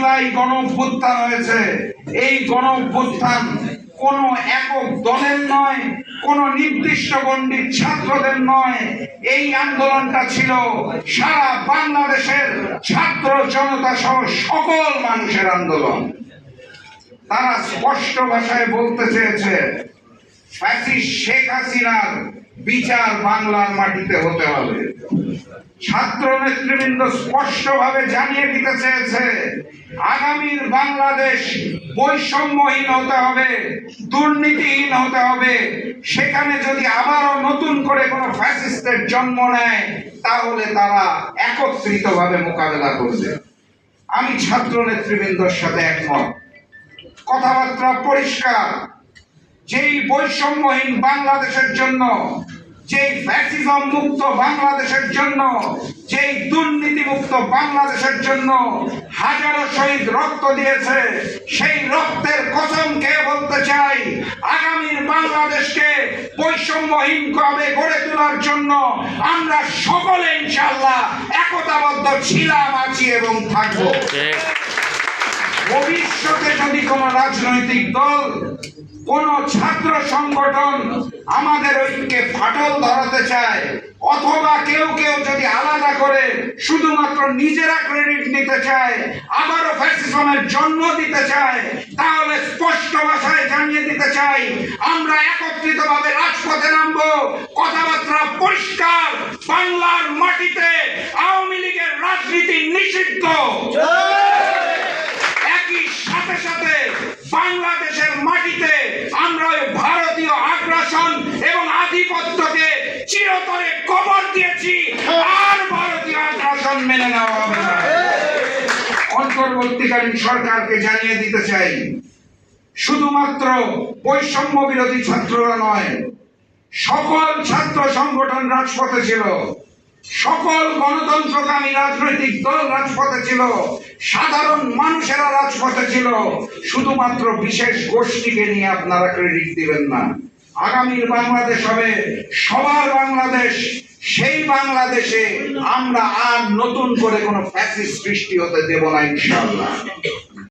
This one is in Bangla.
জুলাই গণ অভ্যুত্থান হয়েছে। এই গণ অভ্যুত্থান কোন একক দলের নয়, কোন নির্দিষ্ট গণ্ডির ছাত্রদের নয়। এই আন্দোলনটা ছিল সারা বাংলাদেশের ছাত্র জনতা সহ সকল মানুষের আন্দোলন। তারা স্পষ্ট ভাষায় বলতে চেয়েছে শেখ হাসিনার বিচার বাংলার মাটিতে হতে হবে। ছাত্র নেতৃবৃন্দ স্পষ্টভাবে জানিয়ে দিতে চেয়েছে, আগামীর বাংলাদেশ বৈষম্যহীন হতে হবে, দুর্নীতিহীন হতে হবে। সেখানে যদি আবারও নতুন করে কোনো ফ্যাসিস্টের জন্ম নেয়, তাহলে তারা একত্রিতভাবে মোকাবেলা করবে। আমি ছাত্র নেতৃবৃন্দর সাথে একমত। কথাবার্তা পরিষ্কার। যেই বৈষম্যহীন বাংলাদেশের জন্য যেই ফ্যাসিজম মুক্ত বাংলাদেশের জন্য যেই দুর্নীতি মুক্ত বাংলাদেশের জন্য হাজারো শহীদ রক্ত দিয়েছে সেই রক্তের কসম খেয়ে বলতে চাই? আগামীর বাংলাদেশকে বৈষম্যহীন কবে গড়ে তোলার জন্য আমরা সকলে ইনশাল্লাহ একতাবদ্ধ ছিলাম আছি এবং থাকব। ভবিষ্যতে যদি কোন রাজনৈতিক দল কোন ছাত্র সংগঠন আমাদের ঐক্যে ফাটল ধরাতে চায়, অথবা কেউ কেউ যদি আলাদা করে শুধুমাত্র নিজেরা ক্রেডিট নিতে চায়, আবারও ফ্যাসিজমের জন্ম দিতে চায়, তাহলে স্পষ্ট ভাষায় জানিয়ে দিতে চাই, আমরা একত্রিতভাবে রাজপথে নামবো, কথাবার্তা পরিষ্কার, বাংলার মাটিতে আওয়ামী লীগের রাজনীতি নিষিদ্ধ একই সাথে সাথে বাংলাদেশের মাটিতে আমরা ওই ভারতীয় আগ্রাসন এবং আধিপত্যকে চিরতরে দিয়েছি আর ভারতীয় আগ্রাসন মেনে নেওয়া হবে না। অন্তর্বর্তীকালীন সরকারকে জানিয়ে দিতে চাই, শুধুমাত্র বৈষম্য বিরোধী ছাত্ররা নয়, সকল ছাত্র সংগঠন রাজপথে ছিল, সকল গণতন্ত্রকামী রাজনৈতিক দল রাজপথে ছিল, সাধারণ মানুষেরা রাজপথে ছিল, শুধুমাত্র বিশেষ গোষ্ঠীকে নিয়ে আপনারা ক্রেডিট দিবেন না। আগামীর বাংলাদেশ হবে, সবার বাংলাদেশ, সেই বাংলাদেশে আমরা আর নতুন করে কোনো ফ্যাসিস সৃষ্টি হতে দেব না ইনশাআল্লাহ।